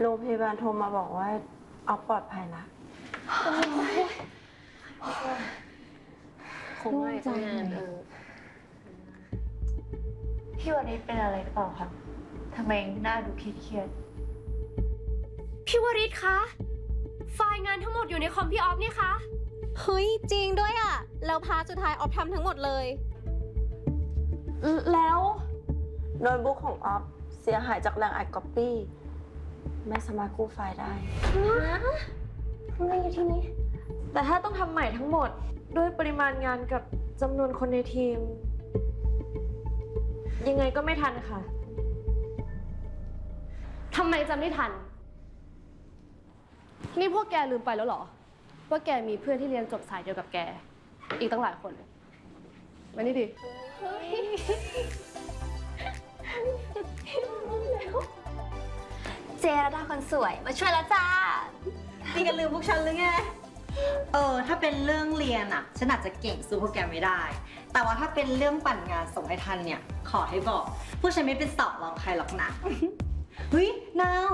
โรงพยาบาลโทรมาบอกว่าเอาปลอดภัยละคงไม่ตั้งานเออพี่วันนี้เป็นอะไรหรือเปล่าคะทำไมหน้าดูเครียดพี่วริศคะ ไฟล์งานทั้งหมดอยู่ในคอมพี่ออฟนี่คะ เฮ้ย จริงด้วยอะแล้วพาร์ทสุดท้ายออฟทำทั้งหมดเลย แล้ว โน้ตบุ๊กของออฟเสียหายจากแรงอัดก๊อปปี้ ไม่สามารถกู้ไฟล์ได้แต่ถ้าต้องทำใหม่ทั้งหมดด้วยปริมาณงานกับจำนวนคนในทีม ยังไงก็ไม่ทันค่ะ ทำไมจำไม่ทัน นี่พวกแกลืมไปแล้วเหรอ ว่าแกมีเพื่อนที่เรียนจบสายเดียวกับแก อีกตั้งหลายคนเลยมานี่ดิๆเจ รดาคนสวยมาช่วยแล้วจ้านี่กันลืมพวกฉันหรือไง เออ ถ้าเป็นเรื่องเรียนอะฉันอาจจะเก่งสู้พวกแกไม่ได้ แต่ว่าถ้าเป็นเรื่องปั่นงานส่งให้ทันเนี่ย ขอให้บอก พวกฉันไม่เป็นสอบรองใครหรอกนะเฮ้ยนาว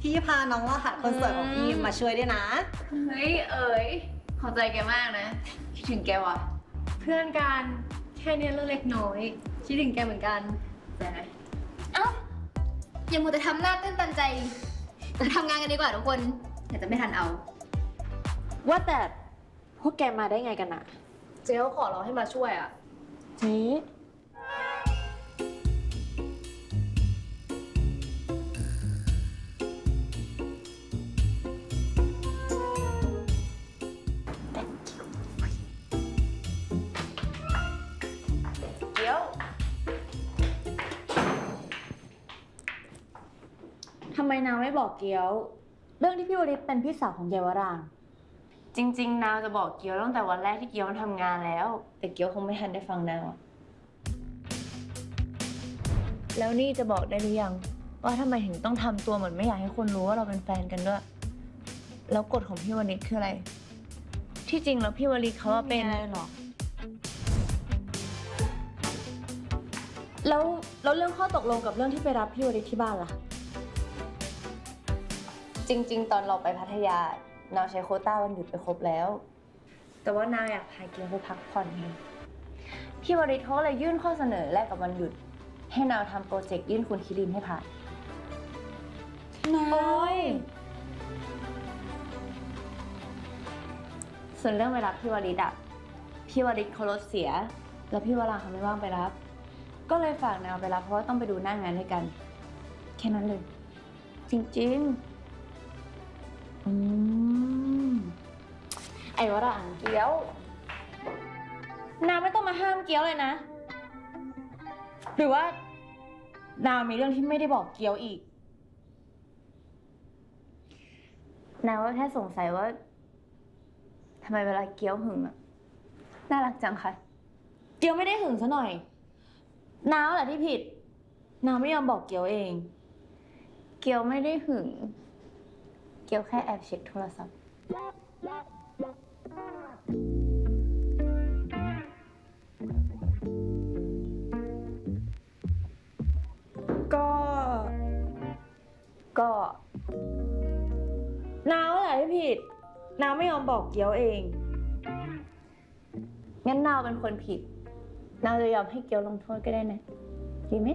พี่พาน้องรหัสคนสวยของพี่มาช่วยด้วยนะ เฮ้ย เอ๋ยขอบใจแกมากนะคิดถึงแกว่ะ เพื่อนกันแค่เนี้ยเรื่องเล็กน้อยคิดถึงแกเหมือนกันแต่เอ้า อย่ามัวแต่ทำหน้าตื้นตันใจทำงานกันดีกว่าทุกคนเดี๋ยวจะไม่ทันเอา ว่าแต่พวกแกมาได้ไงกันอะเจ๊เขาขอเราให้มาช่วยอะเจ๊ ไมนาวไม่บอกเกียว เรื่องที่พี่วริศเป็นพี่สาวของเยวราง จริง ๆ นาวจะบอกเกียวตั้งแต่วันแรกที่เกียวมาทำงานแล้ว แต่เกียวคงไม่ทันได้ฟังนาวอะแล้วนี่จะบอกได้หรือยัง ว่าทำไมถึงต้องทำตัวเหมือนไม่อยากให้คนรู้ว่าเราเป็นแฟนกันด้วย แล้วกฎของพี่วณิชคืออะไร ที่จริงแล้วพี่วณิชเขาว่าเป็น หรอแล้วแล้วเรื่องข้อตกลงกับเรื่องที่ไปรับพี่วริศที่บ้านล่ะ จริง ๆ ตอนเราไปพัทยานาวใช้โควต้าวันหยุดไปครบแล้ว แต่ว่านาวอยากพาเกียวไปพักผ่อนไงพี่วริศเขาเลยยื่นข้อเสนอแลกกับวันหยุด ให้นาวทำโปรเจกต์ยื่นคุณคิรินให้ผ่านนายส่วนเรื่องไปรับพี่วริศอะพี่วริศเขารถเสีย แล้วพี่วรางเขาไม่ว่างไปรับ ก็เลยฝากนาวไปรับเพราะว่าต้องไปดูหน้างานด้วยกัน แค่นั้นเลย จริงอื ไอ้วรางๆเกียวนาวไม่ต้องมาห้ามเกียวเลยนะ หรือว่า นาวมีเรื่องที่ไม่ได้บอกเกียวอีก นาวก็แค่สงสัยว่าทำไมเวลาเกียวหึงอะน่ารักจังค่ะ เกียวไม่ได้หึงซะหน่อย นาวแหละที่ผิด นาวไม่ยอมบอกเกียวเอง เกียวไม่ได้หึง เกียวแค่แอบเช็คโทรศัพท์ ก็นาวแหละที่ผิดนาวไม่ยอมบอกเกียวเอง งั้นนาวเป็นคนผิด นาวจะยอมให้เกียวลงโทษก็ได้นะ ดีไหม